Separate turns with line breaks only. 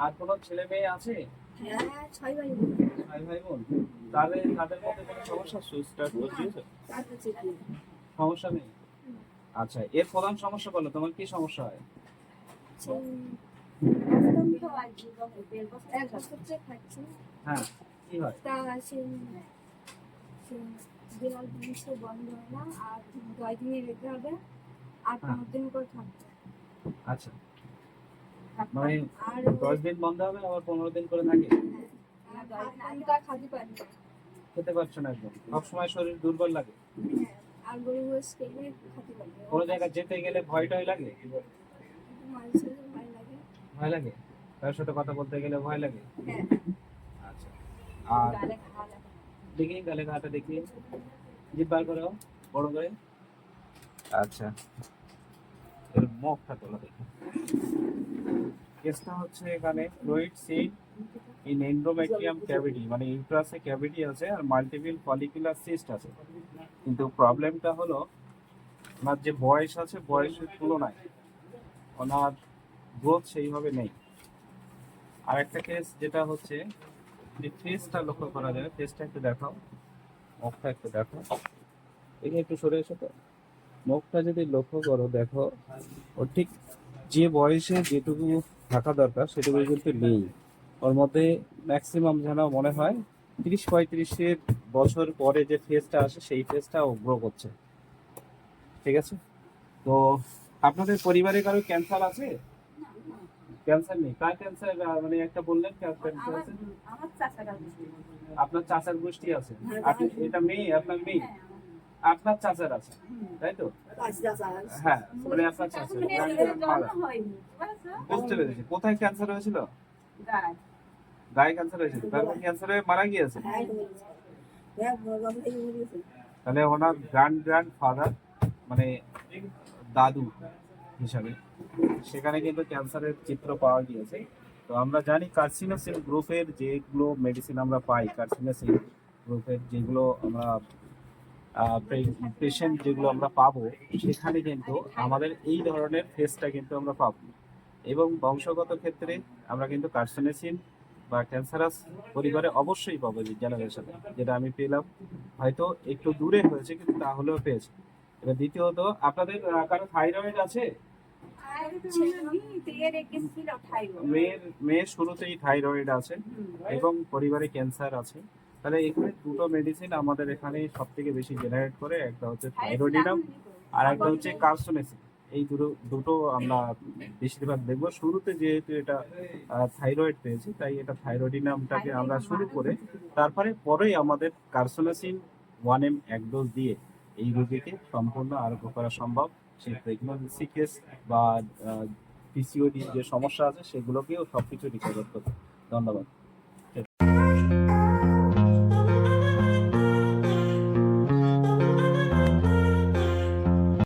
আর কোনো ছেলে মেয়ে আছে?
হ্যাঁ ছয় ভাই
ভাই ভাই বোন। তাদের তাদের মধ্যে কোনো সমস্যা দিয়েছে
তারপর
সমস্যা নেই? আচ্ছা এর প্রধান সমস্যা বলো তোমার কি সমস্যা হয়? হ্যাঁ কি হয়?
তা সে সে বিড়াল জিনিসে বন্ধ হয় না আর দশ দিনে রেখে হবে আর
হ্যাঁ।
পনেরো দিন করে থাকবে।
আচ্ছা। মানে দশ দিন বন্ধ হবে আবার পনেরো দিন করে থাকে
খাতে
পারছ না একদম। সবসময় শরীর দুর্বল লাগে।
হ্যাঁ।
কোনো জায়গায় যেতে গেলে ভয় টয় লাগে?
ভয় লাগে?
ভয় লাগে কারোর সাথে কথা বলতে গেলে ভয় লাগে?
হ্যাঁ
আচ্ছা। আর দেখি গালে ঘাটা দেখি জিভ বার করো বড় করে। আচ্ছা। এর মুখটা তোলা দেখি। কেসটা হচ্ছে এখানে fluid seed in endometrium cavity মানে ইউট্রাসে ক্যাভিটি আছে আর মাল্টিপল ফলিকুলার সিস্ট আছে। কিন্তু প্রবলেমটা হলো, ওনার যে বয়স আছে, বয়সের তুলনায় ওনার গ্রোথ সেইভাবে নেই। আর একটা কেস যেটা হচ্ছে যে ফেসটা লক্ষ্য করা যায় ফেসটা একটু দেখাও, মুখটা একটু দেখো এখানে একটু সরে এসো তো। মুখটা যদি লক্ষ্য করো, দেখো, ও ঠিক যে বয়সে যেটুকু থাকা দরকার সেটুকু কিন্তু নেই। ওর মধ্যে ম্যাক্সিমাম যেন মনে হয় তিরিশ পঁয়ত্রিশের বছর পরে যে ফেসটা আসে সেই ফেসটা ও গ্রো করছে। ঠিক আছে? তো আপনাদের পরিবারে কারও ক্যান্সার আছে? ক্যান্সার নেই। কার ক্যান্সার মানে একটা বললেন ক্যান্সার আছে? আপনার চাচার গোষ্ঠী আছে? আপনি এটা মেয়ে আপনার মেয়ে। আপনার চাচার আছে? তাই তো? হ্যাঁ মানে আপনার বুঝতে পেরেছি। কোথায় ক্যান্সার হয়েছিল? গায়ে। ক্যান্সার হয়েছিল। তারপর ক্যান্সারে মারা গিয়েছে? তাহলে ওনার গ্র্যান্ড গ্র্যান্ড ফাদার মানে দাদু হিসাবে সেখানে কিন্তু ক্যান্সারের চিত্র পাওয়া গিয়েছে। তো আমরা জানি কার্সিনোসিন গ্রুপের যেগুলো মেডিসিন আমরা পাই কার্সিনোসিন গ্রুপের যেগুলো আমরা পেশেন্ট যেগুলো আমরা পাবো সেখানে কিন্তু আমাদের এই ধরনের ফেসটা কিন্তু আমরা পাবো। এবং বংশগত ক্ষেত্রে আমরা কিন্তু কার্সিনোসিন বা ক্যান্সারাস পরিবারে অবশ্যই পাবো যে জেনারেশনে যেটা আমি পেলাম। হয়তো একটু দূরে হয়েছে কিন্তু তাহলেও পেয়েছি। এবার দ্বিতীয়ত আপনাদের কারও থাইরয়েড আছে? মেয়ের মেয়ের শুরুতেই থাইরয়েড আছে এবং পরিবারে ক্যান্সার আছে। তাহলে এখানে দুটো মেডিসিন আমাদের এখানে সব থেকে বেশি জেনারেট করে একটা হচ্ছে থাইরোডিনাম আর একটা হচ্ছে কার্সোনেসিন এই দুটো দুটো আমরা বেশিরভাগ দেখব। শুরুতে যেহেতু এটা থাইরয়েড পেয়েছি তাই এটা থাইরোডিনামটাকে আমরা শুরু করে তারপরে পরেই আমাদের কার্সোনেসিন ওয়ান এম এক ডোজ দিয়ে এই রোগীকে সম্পূর্ণ আরোগ্য করা সম্ভব। সেই প্রেগনেন্সি কেস বা পিসিওডি যে সমস্যা আছে সেগুলোকেও সবকিছু রিকভার করতে ধন্যবাদ।